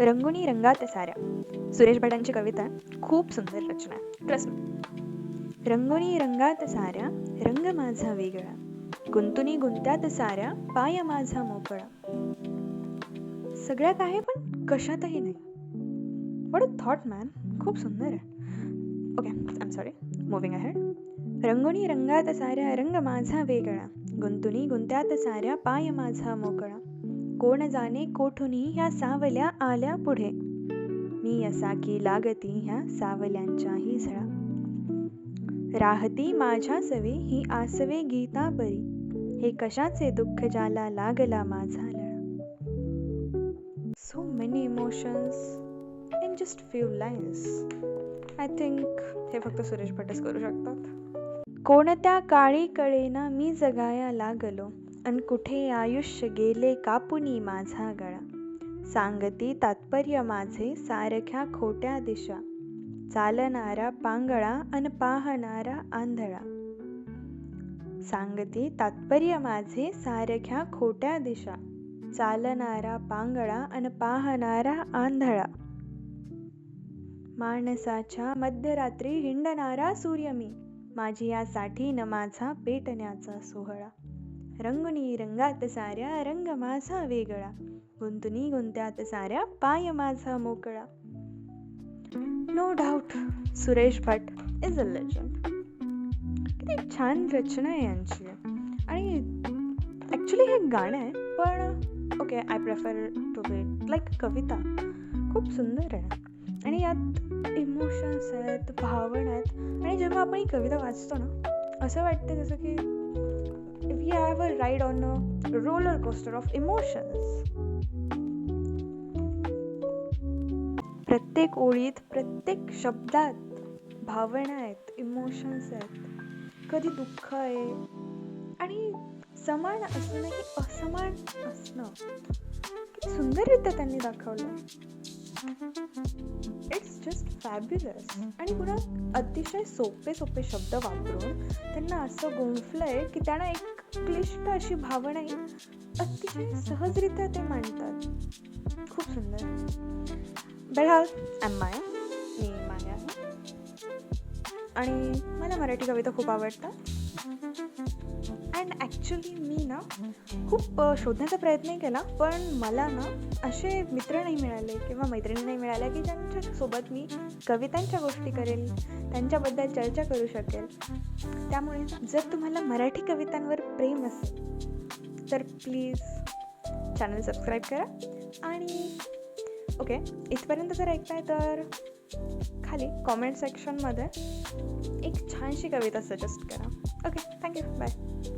रंगुनी रंगात साऱ्या. सुरेश भटांची कविता खूप सुंदर रचना. आहे ट्रस्ट मी रंगुनी रंगात साऱ्या रंग माझा वेगळा. गुंतुनी गुंत्यात साऱ्या पाय माझा मोकळा. सगळ्यात आहे पण कशातही नाही. वॉट अ थॉट मॅन खूप सुंदर आहे. Okay I am sorry moving ahead रंगुनी रंगात साऱ्या रंग माझा वेगळा. गुंतुनी गुंत्यात साऱ्या पाय माझा मोकळा. कोण जाणे कोठुनी ह्या सावल्या आल्या पुढे. मी असा की लागती ह्या सावल्यांच्याही झळा. राहती माझ्या सवे ही आसवे गीता बरी. हे कशाचे दुःख ज्याला लागला माझा लळा. So many emotions in just few lines I think हे फक्त सुरेश भटच करू शकतात. कोणत्या काळी कळेना मी जगाया लागलो. अन कुठे आयुष्य गेले कापुनी माझा गळा? सांगती तात्पर्य माझे सारख्या खोट्या दिशा. चालणारा पांगळा अन पाहणारा आंधळा. सांगती तात्पर्य माझे सारख्या खोट्या दिशा. चालणारा पांगळा अन पाहणारा आंधळा. माणसाच्या मध्यरात्री हिंडणारा सूर्य मी. माझी यासाठी न माझा पेटण्याचा सोहळा. रंगुनी रंगात साऱ्या रंग माझा वेगळा गुंतुनी गुंत्यात साऱ्या पाय माझा मोकळा no doubt Suresh Bhat is a legend किती छान रचना आहे यांची आणि ॲक्च्युली हे गाणं आहे पण okay I prefer to be like कविता खूप सुंदर आहे. आणि यात इमोशन्स आहेत भावना आहेत. आणि जेव्हा आपण ही कविता वाचतो ना असं वाटतं जसं की we have a ride on a roller coaster of emotions प्रत्येक ओळीत प्रत्येक शब्दात भावना आहेत इमोशन्स आहेत. कधी दुःख आहे आणि समान असणं की असमान असणं. किती सुंदररित्या त्यांनी दाखवलं. इट्स जस्ट फॅब्युलस आणि पुन्हा अतिशय सोपे सोपे शब्द वापरून त्यांना असं गुंफलंय की त्यांना एक क्लिष्ट अशी भावनाही अतिशय सहजरित्या ते मांडतात. खूप सुंदर. बरहाल एम माया मी माया आहे. आणि मला मराठी कविता खूप आवडतात. ॲक्च्युली मी ना खूप शोधण्याचा प्रयत्नही केला पण मला ना असे मित्र नाही मिळाले किंवा मैत्रिणी नाही मिळाल्या की ज्यांच्यासोबत मी कवितांच्या गोष्टी करेल त्यांच्याबद्दल चर्चा करू शकेल. त्यामुळे जर तुम्हाला मराठी कवितांवर प्रेम असेल तर प्लीज चॅनल सबस्क्राईब करा आणि ओके इथपर्यंत जर ऐकताय तर खाली कॉमेंट सेक्शनमध्ये एक छानशी कविता सजेस्ट करा. Okay thank you bye.